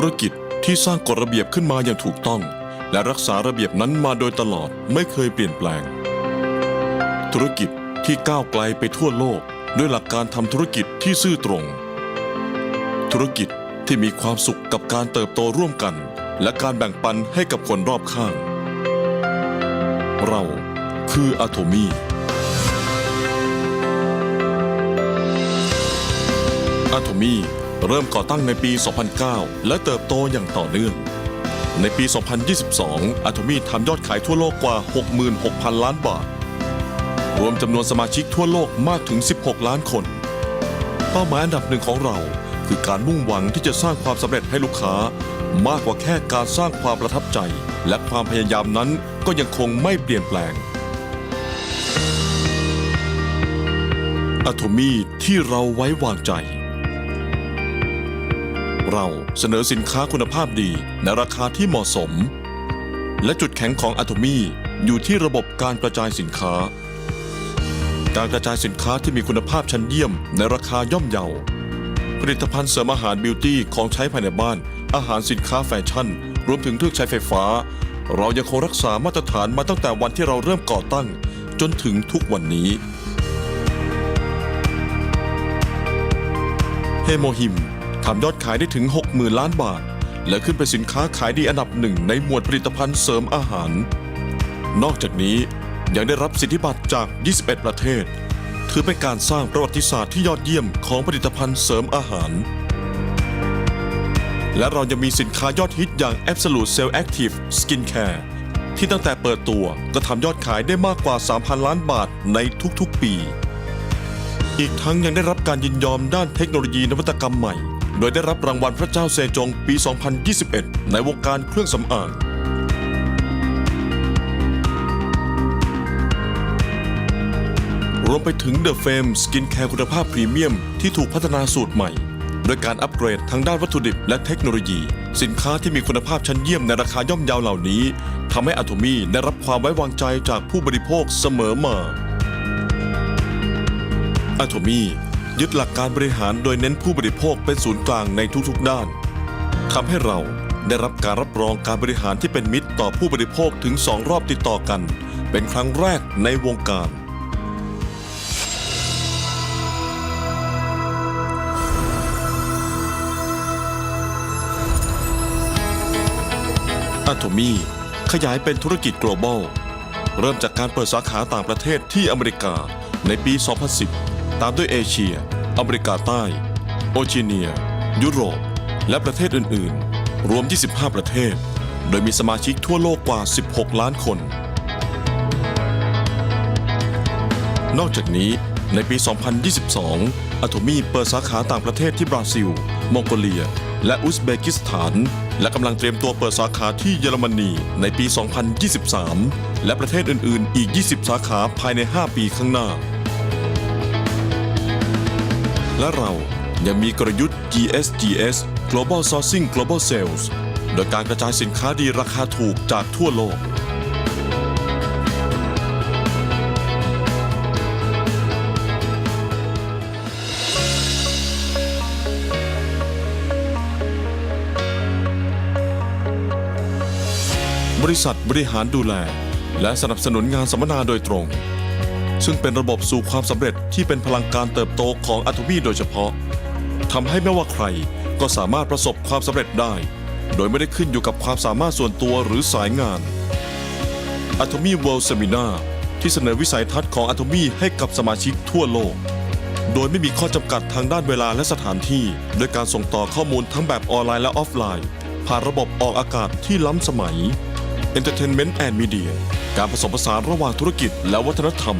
ธุรกิจที่สร้างกฎระเบียบขึ้นมาอย่างถูกต้อง และรักษาระเบียบนั้นมาโดยตลอดไม่เคยเปลี่ยนแปลง ธุรกิจที่ก้าวไกลไปทั่วโลก ด้วยหลักการทำธุรกิจที่ซื่อตรง ธุรกิจที่มีความสุขกับการเติบโตร่วมกัน และการแบ่งปันให้กับคนรอบข้าง เราคืออะโทมีอะโทมี เริ่มก่อตั้งในปี 2009 และเติบโตอย่างต่อเนื่อง ในปี 2022 อะโทมีทำยอดขายทั่วโลกกว่า 66,000 ล้านบาท รวมจำนวนสมาชิกทั่วโลกมากถึง 16 ล้านคน เป้าหมายอันดับหนึ่งของเรา คือการมุ่งหวังที่จะสร้างความสำเร็จให้ลูกค้า มากกว่าแค่การสร้างความประทับใจ และความพยายามนั้นก็ยังคงไม่เปลี่ยนแปลงอะโทมีที่เราไว้วางใจ เราเสนอสินค้าคุณภาพดีในราคาที่เหมาะสม และจุดแข็งของอะโทมีอยู่ที่ระบบการกระจายสินค้า การกระจายสินค้าที่มีคุณภาพชั้นเยี่ยมในราคาย่อมเยา ผลิตภัณฑ์เสริมอาหารบิวตี้ของใช้ภายในบ้าน อาหารสินค้าแฟชั่น รวมถึงเครื่องใช้ไฟฟ้า เรายังคงรักษามาตรฐานมาตั้งแต่วันที่เราเริ่มก่อตั้ง จนถึงทุกวันนี้เฮโมฮิม ทำยอดขายได้ถึง 60,000 ล้านบาท และขึ้นเป็นสินค้าขายดีอันดับหนึ่งในหมวดผลิตภัณฑ์เสริมอาหาร นอกจากนี้ยังได้รับสิทธิบัตรจาก 21 ประเทศ ถือเป็นการสร้างประวัติศาสตร์ที่ยอดเยี่ยมของผลิตภัณฑ์เสริมอาหาร และเรายังมีสินค้ายอดฮิตอย่าง Absolute Cell Active Skin Care ที่ตั้งแต่เปิดตัวก็ทำยอดขายได้มากกว่า 3,000 ล้านบาทในทุกๆปี อีกทั้งยังได้รับการยินยอมด้านเทคโนโลยีนวัตกรรมใหม่ โดยได้รับรางวัลพระเจ้าเซจงปี 2021 ในวงการเครื่องสำอางรวมไปถึง The Fame Skin Care คุณภาพพรีเมียมที่ถูกพัฒนาสูตรใหม่ โดยการอัปเกรดทั้งด้านวัตถุดิบและเทคโนโลยี สินค้าที่มีคุณภาพชั้นเยี่ยมในราคาย่อมเยาวเหล่านี้ทำให้อะโทมีได้รับความไว้วางใจจากผู้บริโภคเสมอมาอะโทมี ยึดหลักการบริหารโดยเน้นผู้บริโภคเป็นศูนย์กลางในทุกๆด้านทำให้เราได้รับการรับรองการบริหารที่เป็นมิตรต่อผู้บริโภคถึงสองรอบติดต่อกัน เป็นครั้งแรกในวงการอะโทมีขยายเป็นธุรกิจ global เริ่มจากการเปิดสาขาต่างประเทศที่อเมริกาในปี 2010 ตามด้วยเอเชีย อเมริกาใต้ โอเชียเนีย ยุโรป และประเทศอื่น ๆ รวม 25 ประเทศ โดยมีสมาชิกทั่วโลกกว่า 16 ล้านคน นอกจากนี้ในปี 2022 อโทมีเปิดสาขาต่างประเทศที่บราซิล มองโกเลีย และอุซเบกิสถาน และกำลังเตรียมตัวเปิดสาขาที่เยอรมนีในปี 2023 และประเทศอื่น ๆ อีก 20 สาขาภายใน 5 ปีข้างหน้า และเรายังมีกลยุทธ์ GSGS Global Sourcing Global Sales โดยการกระจายสินค้าดีราคาถูกจากทั่วโลก บริษัทบริหารดูแล และสนับสนุนงานสัมมนาโดยตรง ซึ่งเป็นระบบสู่ความสำเร็จที่เป็นพลังการเติบโตของอะโทมีโดยเฉพาะทำให้ไม่ว่าใครก็สามารถประสบความสำเร็จได้ โดยไม่ได้ขึ้นอยู่กับความสามารถส่วนตัวหรือสายงาน Atomy World Seminar ที่เสนอวิสัยทัศน์ของ Atomy ให้กับสมาชิกทั่วโลก โดยไม่มีข้อจำกัดทางด้านเวลาและสถานที่ โดยการส่งต่อข้อมูลทั้งแบบออนไลน์และออฟไลน์ ผ่านระบบออกอากาศที่ล้ำสมัย Entertainment and Media การผสมผสานระหว่างธุรกิจและวัฒนธรรม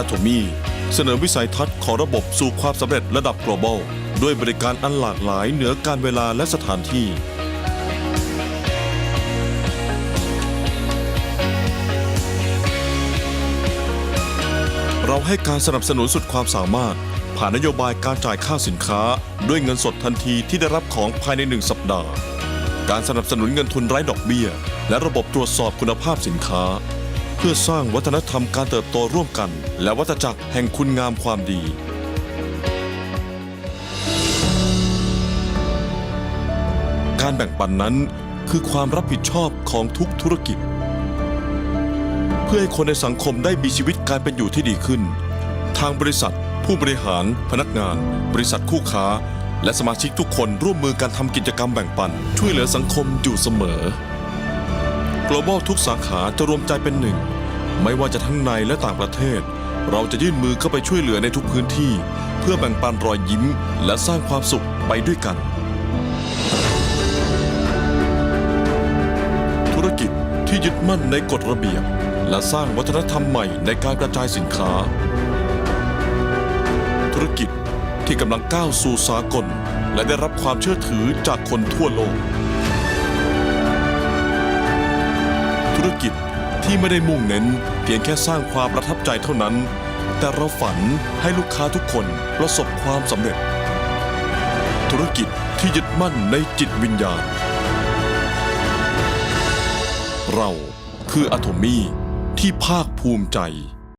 Atomy เสนอวิสัยทัศน์ของระบบสู่ความสำเร็จระดับ global ด้วยบริการอันหลากหลายเหนือการเวลาและสถานที่ เราให้การสนับสนุนสุดความสามารถ ผ่านนโยบายการจ่ายค่าสินค้า ด้วยเงินสดทันทีที่ได้รับของภายในหนึ่งสัปดาห์ การสนับสนุนเงินทุนไร้ดอกเบี้ย และระบบตรวจสอบคุณภาพสินค้า เพื่อสร้างวัฒนธรรมการเติบโตร่วมกัน และวัฏจักรแห่งคุณงามความดีกการแบ่งปันนั้นคือความรับผิดชอบของทุกธุรกิจ เพื่อให้คนในสังคมได้มีชีวิตการเป็นอยู่ที่ดีขึ้น ทางบริษัท ผู้บริหาร พนักงาน บริษัทคู่ค้า และสมาชิกทุกคนร่วมมือกันทำกิจกรรมแบ่งปัน ช่วยเหลือสังคมอยู่เสมอ global ทุกสาขาจะรวมใจเป็นหนึ่ง ไม่ว่าจะทั้งในและต่างประเทศ เราจะยื่นมือเข้าไปช่วยเหลือในทุกพื้นที่ เพื่อแบ่งปันรอยยิ้ม และสร้างความสุขไปด้วยกัน ธุรกิจที่ยึดมั่นในกฎระเบียบ และสร้างวัฒนธรรมใหม่ในการกระจายสินค้า ธุรกิจ ที่กำลังก้าวสู่สากล และได้รับความเชื่อถือจากคนทั่วโลก ธุรกิจที่ไม่ได้มุ่งเน้น เพียงแค่สร้างความประทับใจเท่านั้น แต่เราฝันให้ลูกค้าทุกคนประสบความสำเร็จ ธุรกิจที่ยึดมั่นในจิตวิญญาณ เราคืออะโทมี่ที่ภาคภูมิใจ